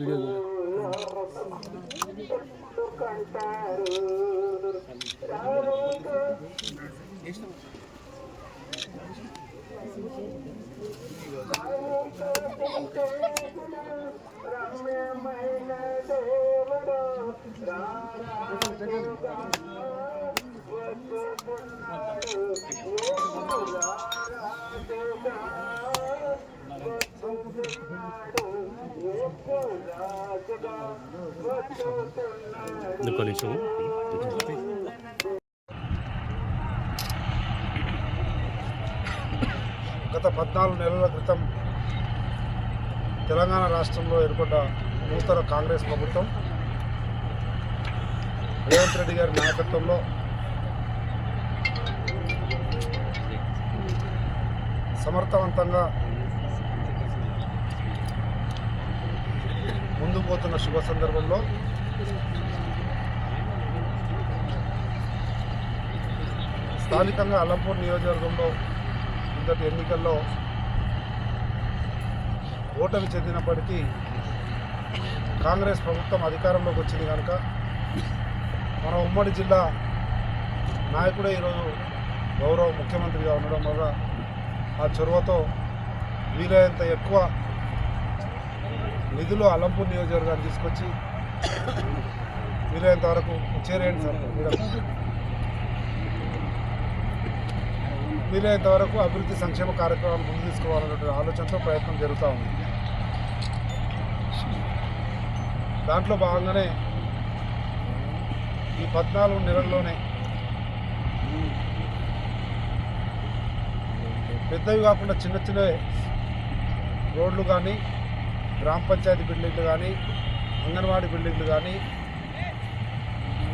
Video में Thank you. రండి. నిమిషం గత పద్నాలుగు నెలల క్రితం తెలంగాణ రాష్ట్రంలో ఏర్పడ్డ నూతన కాంగ్రెస్ ప్రభుత్వం రేవంత్ రెడ్డి గారి నాయకత్వంలో సమర్థవంతంగా ముందుకు పోతున్న శుభ సందర్భంలో. స్థానికంగా అల్లంపూర్ నియోజకవర్గంలో ఇంతటి ఎన్నికల్లో ఓటమి చెందినప్పటికీ కాంగ్రెస్ ప్రభుత్వం అధికారంలోకి వచ్చింది కనుక మన ఉమ్మడి జిల్లా నాయకుడే ఈరోజు గౌరవ ముఖ్యమంత్రిగా ఉండడం వల్ల ఆ చొరవతో వీలైనంత ఎక్కువ నిధులు అలంపూర్ నియోజకవర్గాన్ని తీసుకొచ్చి వీలైనంత వరకు చేరేయండి సార్. వీలైనంత వరకు అభివృద్ధి సంక్షేమ కార్యక్రమాలు ముందు తీసుకోవాలనే ఆలోచనతో ప్రయత్నం జరుగుతూ ఉంది. దాంట్లో భాగంగానే ఈ పద్నాలుగు నెలల్లోనే పెద్దవి కాకుండా చిన్న చిన్న రోడ్లు కానీ గ్రామ పంచాయతీ బిల్డింగ్లు కానీ అంగన్వాడీ బిల్డింగ్లు కానీ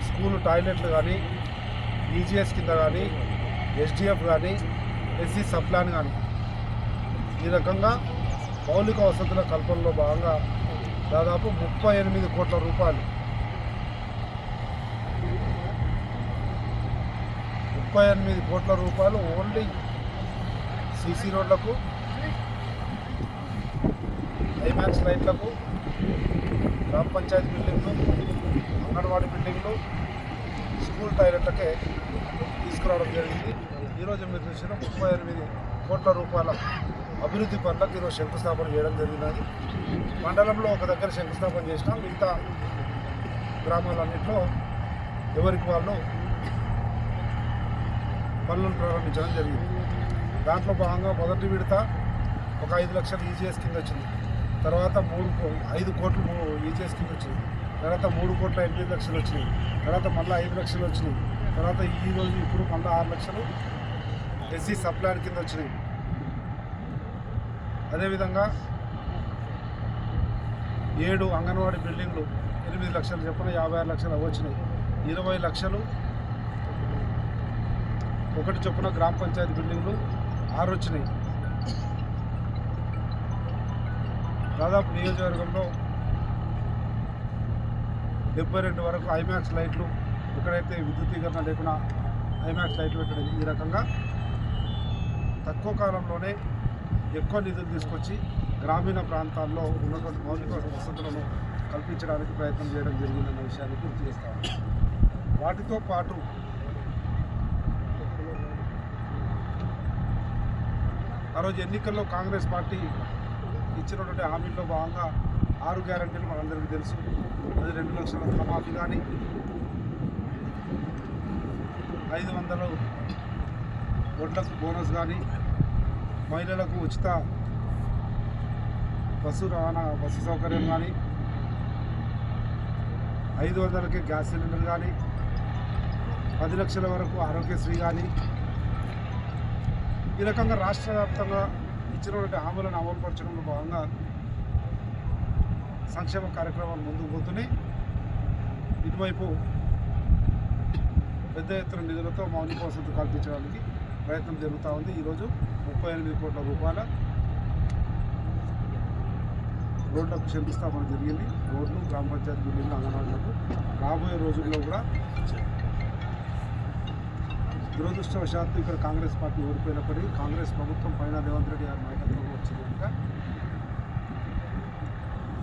స్కూల్ టాయిలెట్లు కానీ ఈజీఎస్ కింద కానీ ఎస్డిఎఫ్ కానీ ఎస్సీ సప్లాన్ కానీ. ఈ రకంగా మౌలిక వసతుల కల్పనలో భాగంగా దాదాపు ముప్పై ఎనిమిది కోట్ల రూపాయలు. ముప్పై ఎనిమిది కోట్ల రూపాయలు ఓన్లీ సీసీ రోడ్లకు ఐమాక్స్ లైట్లకు గ్రామ పంచాయతీ బిల్డింగ్లు అంగన్వాడీ బిల్డింగ్లు స్కూల్ టాయిలెట్లకే తీసుకురావడం జరిగింది. ఈరోజు మీరు చూసిన ముప్పై ఎనిమిది కోట్ల రూపాయల అభివృద్ధి పనులకు ఈరోజు శంకుస్థాపన చేయడం జరిగినది. మండలంలో ఒక దగ్గర శంకుస్థాపన చేసినాం. మిగతా గ్రామాలన్నింటిలో ఎవరికి వాళ్ళు పనులను ప్రారంభించడం జరిగింది. దాంట్లో భాగంగా మొదటి విడత ఒక ఐదు లక్షల ఈజీఎస్ కింద వచ్చింది. తర్వాత మూడు ఐదు కోట్లు మూ- ఈజీఎస్ కింద వచ్చింది తర్వాత మూడు కోట్ల ఎనిమిది లక్షలు వచ్చినాయి. తర్వాత మళ్ళీ ఐదు లక్షలు వచ్చినాయి. తర్వాత ఈ రోజు ఇప్పుడు మళ్ళీ ఆరు లక్షలు ఎస్సీ సప్లాన్ కింద వచ్చినాయి. అదేవిధంగా ఏడు అంగన్వాడీ బిల్డింగ్లు ఎనిమిది లక్షలు చెప్పిన యాభై ఆరు లక్షలు అవి వచ్చినాయి. ఇరవై లక్షలు ఒకటి చొప్పున గ్రామ పంచాయతీ బిల్డింగ్లు ఆరు వచ్చినాయి. దాదాపు నియోజకవర్గంలో డెబ్బై రెండు వరకు ఐమాక్స్ లైట్లు ఎక్కడైతే విద్యుతీకరణ లేకుండా ఐమాక్స్ లైట్లు పెట్టడం ఈ రకంగా. తక్కువ కాలంలోనే ఎక్కువ నిధులు తీసుకొచ్చి గ్రామీణ ప్రాంతాల్లో ఉన్నటువంటి మౌలిక వసతులను కల్పించడానికి ప్రయత్నం చేయడం జరిగిందన్న విషయాన్ని గుర్తు చేస్తాను వాటితో పాటు ఆ రోజు ఎన్నికల్లో కాంగ్రెస్ పార్టీ ఇచ్చినటువంటి హామీల్లో భాగంగా ఆరు గ్యారంటీలు మనందరికీ తెలుసు. అది రెండు లక్షల రుణమాఫీ కానీ ఐదు వందలు వడ్లకు బోనస్ కానీ మహిళలకు ఉచిత బస్సు రవాణా బస్సు సౌకర్యం కానీ ఐదు వందలకి గ్యాస్ సిలిండర్ కానీ పది లక్షల వరకు ఆరోగ్యశ్రీ కానీ ఈ రకంగా రాష్ట్ర వ్యాప్తంగా ఇచ్చినటువంటి హామీలను అమలుపరచడంలో భాగంగా సంక్షేమ కార్యక్రమాలు ముందుకు పోతున్నాయి. ఇటువైపు పెద్ద ఎత్తున నిధులతో మౌలిక వసతులు కల్పించడానికి ప్రయత్నం జరుగుతూ ఉంది. ఈరోజు ముప్పై ఎనిమిది కోట్ల రూపాయల రోడ్లకు శంకుస్థాపన జరిగింది. రోడ్లు గ్రామ పంచాయతీ బిల్డింగ్లు అంగన్వాడీలకు రాబోయే రోజుల్లో కూడా దురదృష్టవశాత్తు ఇక్కడ కాంగ్రెస్ పార్టీ ఓడిపోయినప్పటికీ కాంగ్రెస్ ప్రభుత్వం పైన రేవంత్ రెడ్డి గారి నాయకత్వంలో వచ్చింది కనుక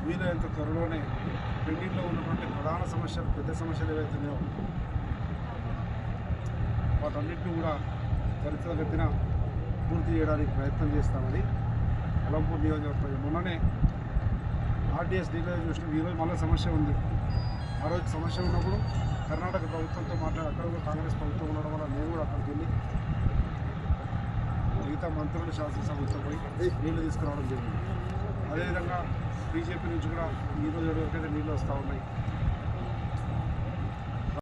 వీలైనంత త్వరలోనే పెండింగ్లో ఉన్నటువంటి ప్రధాన సమస్యలు పెద్ద సమస్యలు ఏవైతున్నాయో వాటన్నిటిని కూడా త్వరితగతిన పూర్తి చేయడానికి ప్రయత్నం చేస్తామని అలంపూర్ నియోజకవర్గం. మొన్ననే ఆర్డీఎస్ డీలో చూసిన ఈరోజు మళ్ళీ సమస్య ఉంది. ఆ రోజు సమస్య ఉన్నప్పుడు కర్ణాటక ప్రభుత్వంతో మాట్లాడి అక్కడ కూడా కాంగ్రెస్ ప్రభుత్వం ఉండడం వల్ల నేను కూడా అక్కడికి వెళ్ళి మిగతా మంత్రులు శాసనసభతో పోయి నీళ్ళు తీసుకురావడం జరిగింది. అదేవిధంగా బీజేపీ నుంచి కూడా ఈరోజు ఎవరికైతే నీళ్ళు వస్తూ ఉన్నాయి